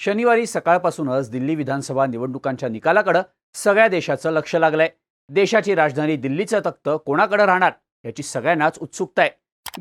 शनिवारी सकाळपासूनच दिल्ली विधानसभा निवडणुकांच्या निकालाकडं सगळ्या देशाचं लक्ष लागलंय. देशाची राजधानी दिल्लीचं तख्त कोणाकडे राहणार याची सगळ्यांनाच उत्सुकता आहे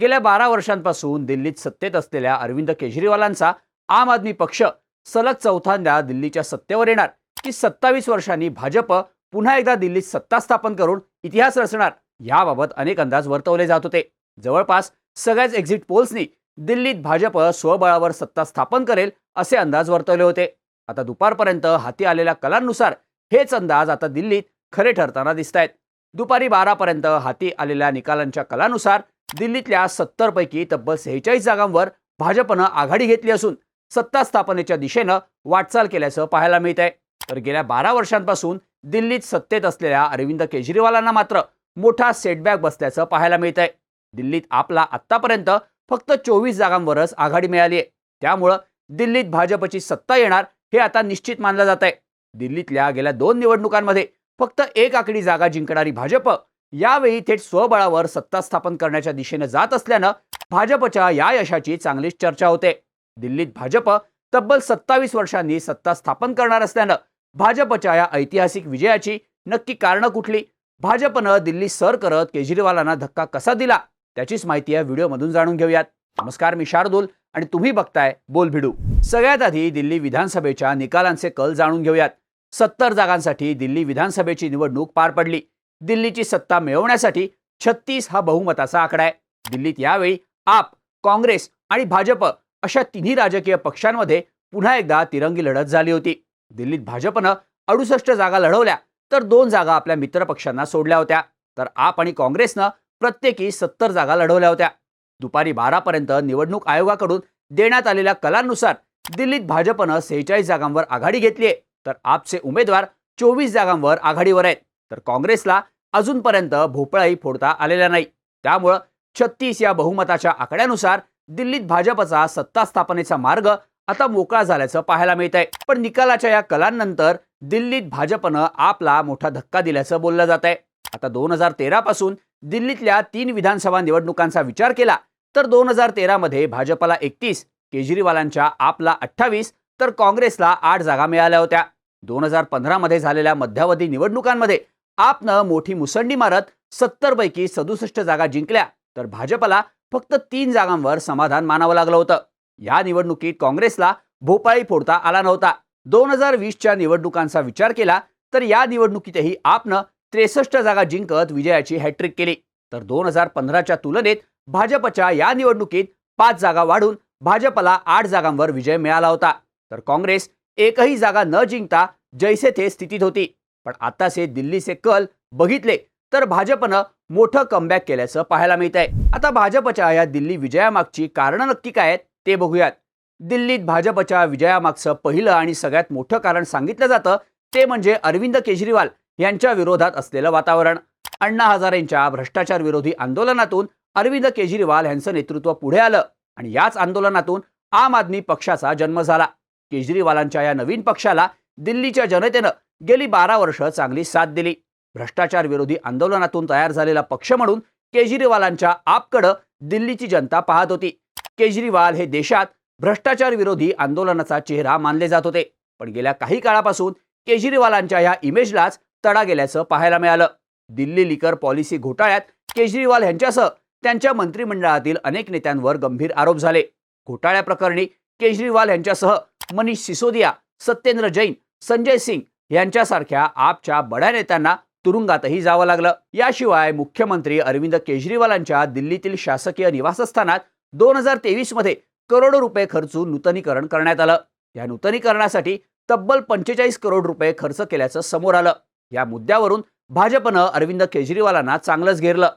गेल्या बारा वर्षांपासून दिल्लीत सत्तेत असलेल्या अरविंद केजरीवालांचा आम आदमी पक्ष सलग चौथ्यांदा दिल्लीच्या सत्तेवर येणार. की सत्तावीस वर्षांनी भाजप पुन्हा एकदा दिल्लीत सत्ता स्थापन करून इतिहास रचणार याबाबत अनेक अंदाज वर्तवले जात होते. जवळपास सगळ्याच एक्झिट पोल्सनी दिल्लीत भाजप स्वबळावर सत्ता स्थापन करेल असे अंदाज वर्तवले होते. आता दुपारपर्यंत हाती आलेल्या कलांनुसार हेच अंदाज आता दिल्लीत खरे ठरताना दिसत आहेत दुपारी बारापर्यंत हाती आलेल्या निकालांच्या कलानुसार दिल्लीतल्या सत्तरपैकी तब्बल सेहेचाळीस जागांवर भाजपनं आघाडी घेतली असून सत्ता स्थापनेच्या दिशेनं वाटचाल केल्याचं पाहायला मिळत आहे तर गेल्या बारा वर्षांपासून दिल्लीत सत्तेत असलेल्या अरविंद केजरीवालांना मात्र मोठा सेटबॅक बसल्याचं पाहायला मिळत आहे दिल्लीत आपला आत्तापर्यंत फक्त चोवीस जागांवरच आघाडी मिळाली आहे त्यामुळं दिल्लीत भाजपची सत्ता येणार हे आता निश्चित मानलं जात आहे दिल्लीतल्या गेल्या दोन निवडणुकांमध्ये फक्त एक आकडी जागा जिंकणारी भाजप यावेळी थेट स्वबळावर सत्ता स्थापन करण्याच्या दिशेनं जात असल्यानं भाजपच्या या यशाची चांगलीच चर्चा होते. दिल्लीत भाजप तब्बल सत्तावीस वर्षांनी सत्ता स्थापन करणार असल्यानं भाजपच्या या ऐतिहासिक विजयाची नक्की कारणं कुठली? भाजपनं दिल्ली सर करत केजरीवालांना धक्का कसा दिला? त्याचीच माहिती या व्हिडिओमधून जाणून घेऊयात. नमस्कार मी शार्दूल आणि तुम्ही बघताय बोल भिडू. सगळ्यात आधी दिल्ली विधानसभेच्या निकालांचे कल जाणून घेऊयात. सत्तर जागांसाठी दिल्ली विधानसभेची निवडणूक पार पडली. दिल्लीची सत्ता मिळवण्यासाठी छत्तीस हा बहुमताचा आकडा आहे. दिल्लीत यावेळी आप काँग्रेस आणि भाजप अशा तिन्ही राजकीय पक्षांमध्ये पुन्हा एकदा तिरंगी लढत झाली होती. दिल्लीत भाजपनं अडुसष्ट जागा लढवल्या तर दोन जागा आपल्या मित्रपक्षांना सोडल्या होत्या. तर आप आणि काँग्रेसनं प्रत्येकी सत्तर जागा लढवल्या होत्या. दुपारी बारापर्यंत निवडणूक आयोगाकडून देण्यात आलेल्या कलांनुसार दिल्लीत भाजपनं सेहेचाळीस जागांवर आघाडी घेतली आहे. तर आपचे उमेदवार चोवीस जागांवर आघाडीवर आहेत. तर काँग्रेसला अजूनपर्यंत भोपळाही फोडता आलेला नाही. त्यामुळं छत्तीस या बहुमताच्या आकड्यानुसार दिल्लीत भाजपचा सत्ता स्थापनेचा मार्ग आता मोकळा झाल्याचं पाहायला मिळत आहे पण निकालाच्या या कलांनंतर दिल्लीत भाजपनं आपला मोठा धक्का दिल्याचं बोललं जात आहे आता दोन हजार तेरापासून दिल्लीतल्या तीन विधानसभा निवडणुकांचा विचार केला तर दोन हजार तेरामध्ये भाजपला एकतीस केजरीवालांच्या आपला अठ्ठावीस तर काँग्रेसला आठ जागा मिळाल्या होत्या. दोन हजार पंधरामध्ये झालेल्या मध्यावधी निवडणुकांमध्ये आपनं मोठी मुसंडी मारत सत्तरपैकी सदुसष्ट जागा जिंकल्या तर भाजपला फक्त तीन जागांवर समाधान मानावं लागलं होतं. या निवडणुकीत काँग्रेसला भोपाळी फोडता आला नव्हता. दोन हजार वीसच्या निवडणुकांचा विचार केला तर या निवडणुकीतही आपनं त्रेसष्ट जागा जिंकत विजयाची हॅट्रिक केली. तर दोन हजार पंधराच्या तुलनेत भाजपच्या या निवडणुकीत पाच जागा वाढून भाजपला आठ जागांवर विजय मिळाला होता. तर काँग्रेस एकही जागा न जिंकता जैसे थे स्थितीत होती. पण आताचे दिल्लीचे कल बघितले तर भाजपनं मोठं कमबॅक केल्याचं पाहायला मिळत आहे आता भाजपच्या या दिल्ली विजयामागची कारणं नक्की काय आहेत ते बघूयात. दिल्लीत भाजपच्या विजयामागचं पहिलं आणि सगळ्यात मोठं कारण सांगितलं जातं ते म्हणजे अरविंद केजरीवाल. यांच्या विरोधात असलेलं वातावरण. अण्णा हजारेंच्या भ्रष्टाचार विरोधी आंदोलनातून अरविंद केजरीवाल यांचं नेतृत्व पुढे आलं आणि याच आंदोलनातून आम आदमी पक्षाचा जन्म झाला. केजरीवालांच्या या नवीन पक्षाला दिल्लीच्या जनतेनं गेली बारा वर्ष चांगली साथ दिली. भ्रष्टाचार विरोधी आंदोलनातून तयार झालेला पक्ष म्हणून केजरीवालांच्या आपकडं दिल्लीची जनता पाहत होती. केजरीवाल हे देशात भ्रष्टाचार विरोधी आंदोलनाचा चेहरा मानले जात होते. पण गेल्या काही काळापासून केजरीवालांच्या या इमेजलाच तडा गेल्याचं पाहायला मिळालं. दिल्ली लिकर पॉलिसी घोटाळ्यात केजरीवाल यांच्यासह त्यांच्या मंत्रिमंडळातील अनेक नेत्यांवर गंभीर आरोप झाले. घोटाळ्याप्रकरणी केजरीवाल यांच्यासह मनीष सिसोदिया सत्येंद्र जैन संजय सिंग यांच्यासारख्या आपच्या बड्या नेत्यांना तुरुंगातही जावं लागलं. याशिवाय मुख्यमंत्री अरविंद केजरीवालांच्या दिल्लीतील शासकीय निवासस्थानात दोन हजार तेवीसमध्ये करोडो रुपये खर्चून नूतनीकरण करण्यात आलं. या नूतनीकरणासाठी तब्बल पंचेचाळीस करोड रुपये खर्च केल्याचं समोर आलं. या मुद्द्यावरून भाजपनं अरविंद केजरीवालांना चांगलंच घेरलं.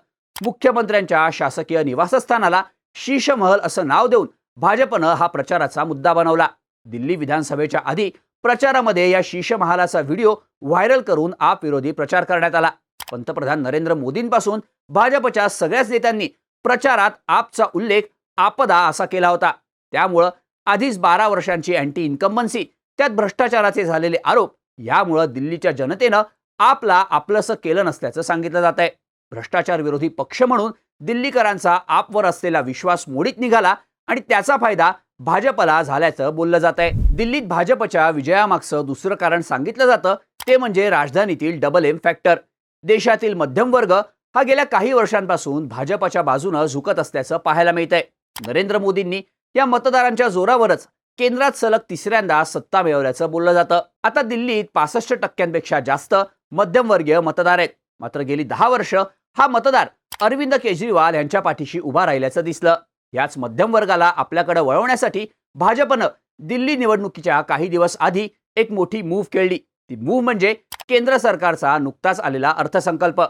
मुख्यमंत्र्यांच्या शासकीय निवासस्थानाला शीशमहल असं नाव देऊन भाजपनं हा प्रचाराचा मुद्दा बनवला. दिल्ली विधानसभेच्या आधी प्रचारामध्ये या शीशमहालाचा व्हिडिओ व्हायरल करून आप विरोधी प्रचार करण्यात आला. पंतप्रधान नरेंद्र मोदींपासून भाजपच्या सगळ्याच नेत्यांनी प्रचारात आपचा उल्लेख आपदा असा केला होता. त्यामुळं आधीच बारा वर्षांची अँटी इन्कम्बन्सी त्यात भ्रष्टाचाराचे झालेले आरोप यामुळं दिल्लीच्या जनतेनं आपला आपलंसं केलं नसल्याचं सांगितलं जात आहे भ्रष्टाचार विरोधी पक्ष म्हणून दिल्लीकरांचा आपवर असलेला विश्वास मोडीत निघाला आणि त्याचा फायदा भाजपला झाल्याचं बोललं जात आहे दिल्लीत भाजपच्या विजयामागचं दुसरं कारण सांगितलं जातं ते म्हणजे राजधानीतील डबल एम फॅक्टर देशातील मध्यम वर्ग हा गेल्या काही वर्षांपासून भाजपच्या बाजूनं झुकत असल्याचं पाहायला मिळत आहे नरेंद्र मोदींनी या मतदारांच्या जोरावरच केंद्रात सलग तिसऱ्यांदा सत्ता मिळवल्याचं बोललं जातं. आता दिल्लीत पासष्ट टक्क्यांपेक्षा जास्त मध्यमवर्गीय मतदार आहेत. मात्र गेली दहा वर्ष हा मतदार अरविंद केजरीवाल यांच्या पाठीशी उभा राहिल्याचं दिसलं. याच मध्यम वर्गाला आपल्याकडे वळवण्यासाठी भाजपनं दिल्ली निवडणुकीच्या काही दिवस आधी एक मोठी मूव्ह केली. ती मूव्ह म्हणजे केंद्र सरकारचा नुकताच आलेला अर्थसंकल्प.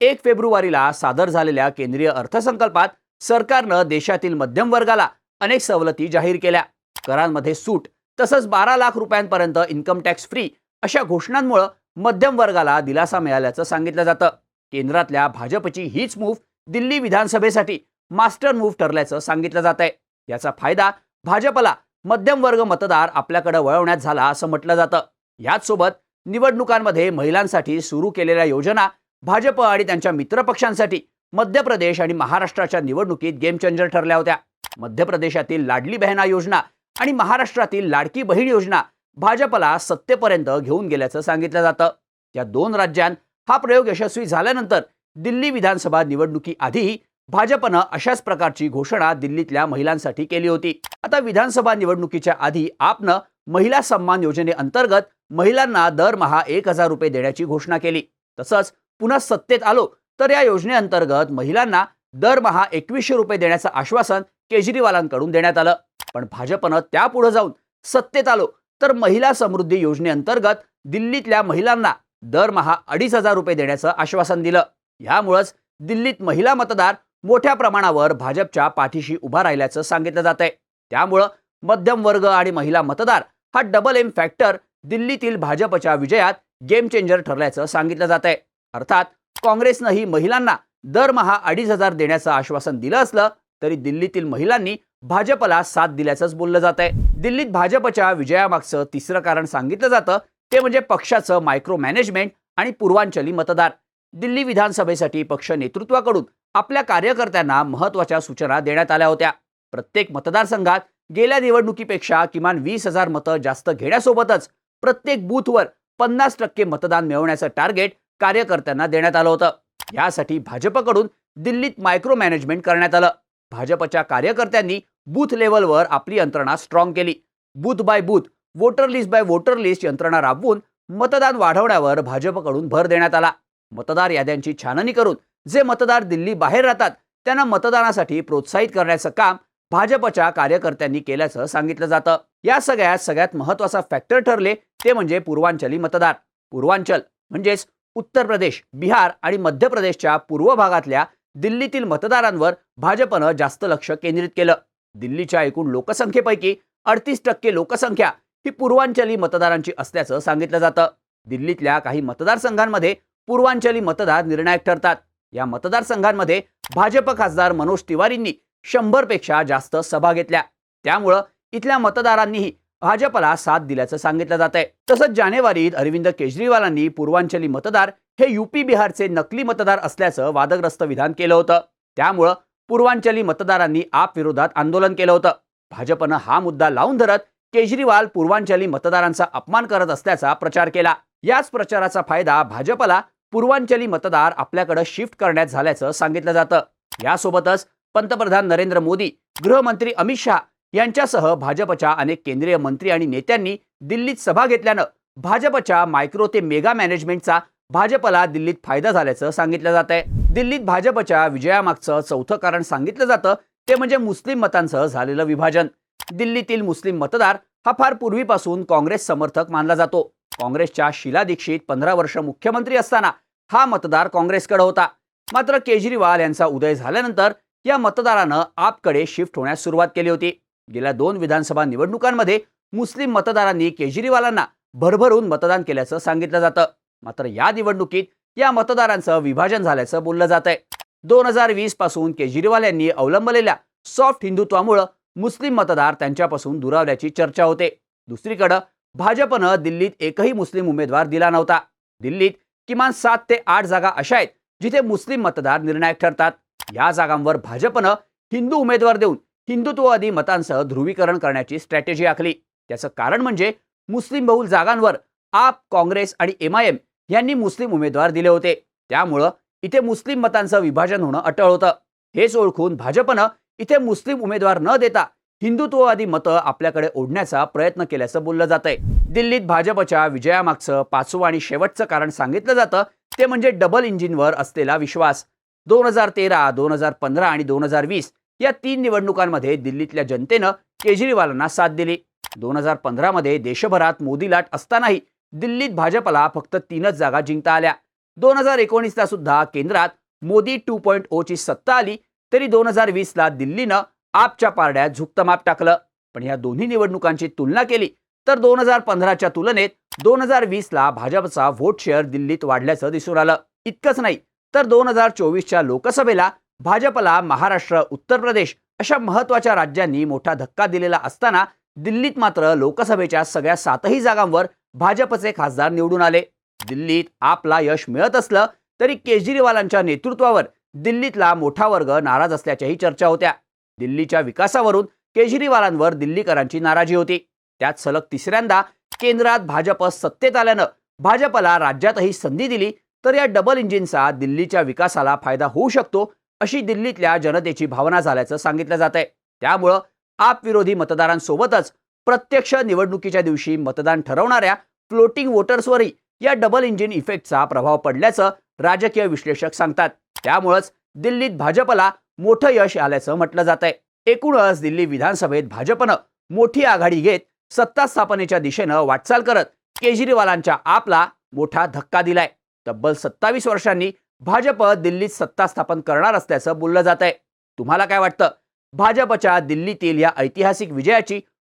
एक फेब्रुवारीला सादर झालेल्या केंद्रीय अर्थसंकल्पात सरकारनं देशातील मध्यम वर्गाला अनेक सवलती जाहीर केल्या. करांमध्ये सूट तसंच बारा लाख रुपयांपर्यंत इन्कम टॅक्स फ्री अशा घोषणांमुळे मध्यम वर्गाला दिलासा मिळाल्याचं सांगितलं जातं. केंद्रातल्या भाजपची हीच मूव्ह दिल्ली विधानसभेसाठी मास्टर मूव्ह ठरल्याचं सांगितलं जात आहे याचा फायदा भाजपला मध्यम वर्ग मतदार आपल्याकडे वळवण्यात झाला असं म्हटलं जातं. याच सोबत निवडणुकांमध्ये महिलांसाठी सुरू केलेल्या योजना भाजप आणि त्यांच्या मित्रपक्षांसाठी मध्य प्रदेश आणि महाराष्ट्राच्या निवडणुकीत गेम चेंजर ठरल्या होत्या. मध्य प्रदेशातील लाडली बहना योजना आणि महाराष्ट्रातील लाडकी बहीण योजना भाजपला सत्तेपर्यंत घेऊन गेल्याचं सांगितलं जातं. या दोन राज्यांत हा प्रयोग यशस्वी झाल्यानंतर दिल्ली विधानसभा निवडणुकीआधी भाजपनं अशाच प्रकारची घोषणा दिल्लीतल्या महिलांसाठी केली होती. आता विधानसभा निवडणुकीच्या आधी आपनं महिला सन्मान योजनेअंतर्गत महिलांना दरमहा एक हजार रुपये देण्याची घोषणा केली. तसंच पुन्हा सत्तेत आलो तर या योजनेअंतर्गत महिलांना दरमहा एकवीसशे रुपये देण्याचं आश्वासन केजरीवालांकडून देण्यात आलं. पण भाजपनं त्यापुढे जाऊन सत्तेत आलो तर महिला समृद्धी योजनेअंतर्गत दिल्लीतल्या महिलांना दरमहा अडीच हजार रुपये देण्याचं आश्वासन दिलं. यामुळंच दिल्लीत महिला मतदार मोठ्या प्रमाणावर भाजपच्या पाठीशी उभा राहिल्याचं सांगितलं जात आहे त्यामुळं मध्यम वर्ग आणि महिला मतदार हा डबल एम फॅक्टर दिल्लीतील भाजपच्या विजयात गेम चेंजर ठरल्याचं सांगितलं जात आहे अर्थात काँग्रेसनंही महिलांना दरमहा अडीच हजार देण्याचं आश्वासन दिलं असलं तरी दिल्लीतील महिलांनी भाजपला साथ दिल्याचंच बोललं जात आहे दिल्लीत भाजपच्या विजयामागचं तिसरं कारण सांगितलं जातं ते म्हणजे पक्षाचं मायक्रो मॅनेजमेंट आणि पूर्वांचली मतदार दिल्ली विधानसभेसाठी पक्ष नेतृत्वाकडून आपल्या कार्यकर्त्यांना महत्त्वाच्या सूचना देण्यात आल्या होत्या. प्रत्येक मतदारसंघात गेल्या निवडणुकीपेक्षा किमान वीस हजार मतं जास्त घेण्यासोबतच प्रत्येक बूथवर पन्नास टक्के मतदान मिळवण्याचं टार्गेट कार्यकर्त्यांना देण्यात आलं होतं. यासाठी भाजपकडून दिल्लीत मायक्रो मॅनेजमेंट करण्यात आलं. भाजपच्या कार्यकर्त्यांनी बूथ लेवलवर आपली यंत्रणा स्ट्रॉंग केली. Booth by booth voter list by voter list यंत्रणा राबवून मतदान वाढवण्यावर भाजपकडून भर देण्यात आला. मतदार याद्यांची छाननी करून जे मतदार दिल्ली बाहेर राहतात त्यांना मतदानासाठी प्रोत्साहित करण्याचं काम भाजपच्या कार्यकर्त्यांनी केल्याचं सांगितलं जातं. या सगळ्यात सगळ्यात महत्त्वाचा फॅक्टर ठरले ते म्हणजे पूर्वांचली मतदार. पूर्वांचल म्हणजेच उत्तर प्रदेश बिहार आणि मध्य प्रदेशच्या पूर्व भागातल्या दिल्लीतील मतदारांवर भाजपनं जास्त लक्ष केंद्रित केलं. दिल्लीच्या एकूण लोकसंख्येपैकी अडतीस टक्के लोकसंख्या ही पूर्वांचली मतदारांची असल्याचं सांगितलं जातं. दिल्लीतल्या काही मतदारसंघांमध्ये पूर्वांचली मतदार निर्णायक ठरतात. या मतदारसंघांमध्ये भाजप खासदार मनोज तिवारींनी शंभरपेक्षा जास्त सभा घेतल्या. त्यामुळं इथल्या मतदारांनीही भाजपला साथ दिल्याचं सांगितलं जात आहे तसंच जानेवारीत अरविंद केजरीवालांनी पूर्वांचली मतदार हे यूपी बिहारचे नकली मतदार असल्याचं वादग्रस्त विधान केलं होतं. त्यामुळं पूर्वांचली मतदारांनी आप विरोधात आंदोलन केलं होतं. भाजपनं हा मुद्दा लावून धरत केजरीवाल पूर्वांचली मतदारांचा अपमान करत असल्याचा प्रचार केला. याच प्रचाराचा फायदा भाजपला पूर्वांचली मतदार आपल्याकडे शिफ्ट करण्यात झाल्याचं सांगितलं जातं. यासोबतच पंतप्रधान नरेंद्र मोदी गृहमंत्री अमित शहा यांच्यासह भाजपच्या अनेक केंद्रीय मंत्री आणि नेत्यांनी दिल्लीत सभा घेतल्यानं भाजपच्या मायक्रो ते मेगा मॅनेजमेंटचा भाजपला दिल्लीत फायदा झाल्याचं सांगितलं जात आहे दिल्लीत भाजपच्या विजयामागचं चौथं कारण सांगितलं जातं ते म्हणजे मुस्लिम मतांसह झालेलं विभाजन. दिल्लीतील मुस्लिम मतदार हा फार पूर्वीपासून काँग्रेस समर्थक मानला जातो. काँग्रेसच्या शीला दीक्षित पंधरा वर्ष मुख्यमंत्री असताना हा मतदार काँग्रेसकडे होता. मात्र केजरीवाल यांचा उदय झाल्यानंतर या मतदारानं आपकडे शिफ्ट होण्यास सुरुवात केली होती. गेल्या दोन विधानसभा निवडणुकांमध्ये मुस्लिम मतदारांनी केजरीवालांना भरभरून मतदान केल्याचं सांगितलं जातं. मात्र या निवडणुकीत या मतदारांचं विभाजन झाल्याचं बोललं जात आहे दोन हजार वीसपासून केजरीवाल यांनी अवलंबलेल्या सॉफ्ट हिंदुत्वामुळं मुस्लिम मतदार त्यांच्यापासून दुरावल्याची चर्चा होते. दुसरीकडं भाजपनं दिल्लीत एकही मुस्लिम उमेदवार दिला नव्हता. दिल्लीत किमान सात ते आठ जागा अशा आहेत जिथे मुस्लिम मतदार निर्णायक ठरतात. या जागांवर भाजपनं हिंदू उमेदवार देऊन हिंदुत्ववादी मतांसह ध्रुवीकरण करण्याची स्ट्रॅटेजी आखली. त्याचं कारण म्हणजे मुस्लिम बहुल जागांवर आप काँग्रेस आणि एम आय एम यांनी मुस्लिम उमेदवार दिले होते. त्यामुळं इथे मुस्लिम मतांचं विभाजन होणं अटळ होतं. हेच ओळखून भाजपनं इथे मुस्लिम उमेदवार न देता हिंदुत्ववादी मतं आपल्याकडे ओढण्याचा प्रयत्न केल्याचं बोललं जात आहे दिल्लीत भाजपच्या विजयामागचं पाचवं आणि शेवटचं कारण सांगितलं जातं ते म्हणजे डबल इंजिनवर असलेला विश्वास. दोन हजार तेरा दोन हजार पंधरा आणि दोन हजार वीस या तीन निवडणुकांमध्ये दिल्लीतल्या जनतेनं केजरीवालांना साथ दिली. दोन हजार पंधरामध्ये देशभरात मोदी लाट असतानाही दिल्लीत भाजपला फक्त तीनच जागा जिंकता आल्या. दोन हजार एकोणीसला सुद्धा केंद्रात मोदी टू पॉईंट ओची सत्ता आली तरी दोन हजार वीसला दिल्लीनं आपच्या पारड्यात झुकतं माप टाकलं. पण या दोन्ही निवडणुकांची तुलना केली तर दोन हजार पंधराच्या तुलनेत दोन हजार वीसला भाजपचा व्होट शेअर दिल्लीत वाढल्याचं दिसून आलं. इतकंच नाही तर दोन हजार चोवीसच्या लोकसभेला भाजपला महाराष्ट्र उत्तर प्रदेश अशा महत्त्वाच्या राज्यांनी मोठा धक्का दिलेला असताना दिल्लीत मात्र लोकसभेच्या सगळ्या सातही जागांवर भाजपचे खासदार निवडून आले. दिल्लीत आपला यश मिळत असलं तरी केजरीवालांच्या नेतृत्वावर दिल्लीतला मोठा वर्ग नाराज असल्याच्याही चर्चा होत्या. दिल्लीच्या विकासावरून केजरीवालांवर दिल्लीकरांची नाराजी होती. त्यात सलग तिसऱ्यांदा केंद्रात भाजप सत्तेत आल्यानं भाजपला राज्यातही संधी दिली तर या डबल इंजिनचा दिल्लीच्या विकासाला फायदा होऊ शकतो अशी दिल्लीतल्या जनतेची भावना झाल्याचं सांगितलं जात आहे त्यामुळं आपविरोधी मतदारांसोबतच प्रत्यक्ष निवडणुकीच्या दिवशी मतदान ठरवणाऱ्या फ्लोटिंग वोटर्सवरही या डबल इंजिन इफेक्टचा प्रभाव पडल्याचं राजकीय विश्लेषक सांगतात. त्यामुळंच दिल्लीत भाजपला मोठं यश आल्याचं म्हटलं जात आहे एकूणच दिल्ली विधानसभेत भाजपनं मोठी आघाडी घेत सत्ता स्थापनेच्या दिशेनं वाटचाल करत केजरीवालांच्या आपला मोठा धक्का दिलाय. तब्बल सत्तावीस वर्षांनी भाजप दिल्लीत सत्ता स्थापन करणार असल्याचं बोललं जात आहे तुम्हाला काय वाटतं? भाजपच्या दिल्लीतील या ऐतिहासिक विजयाची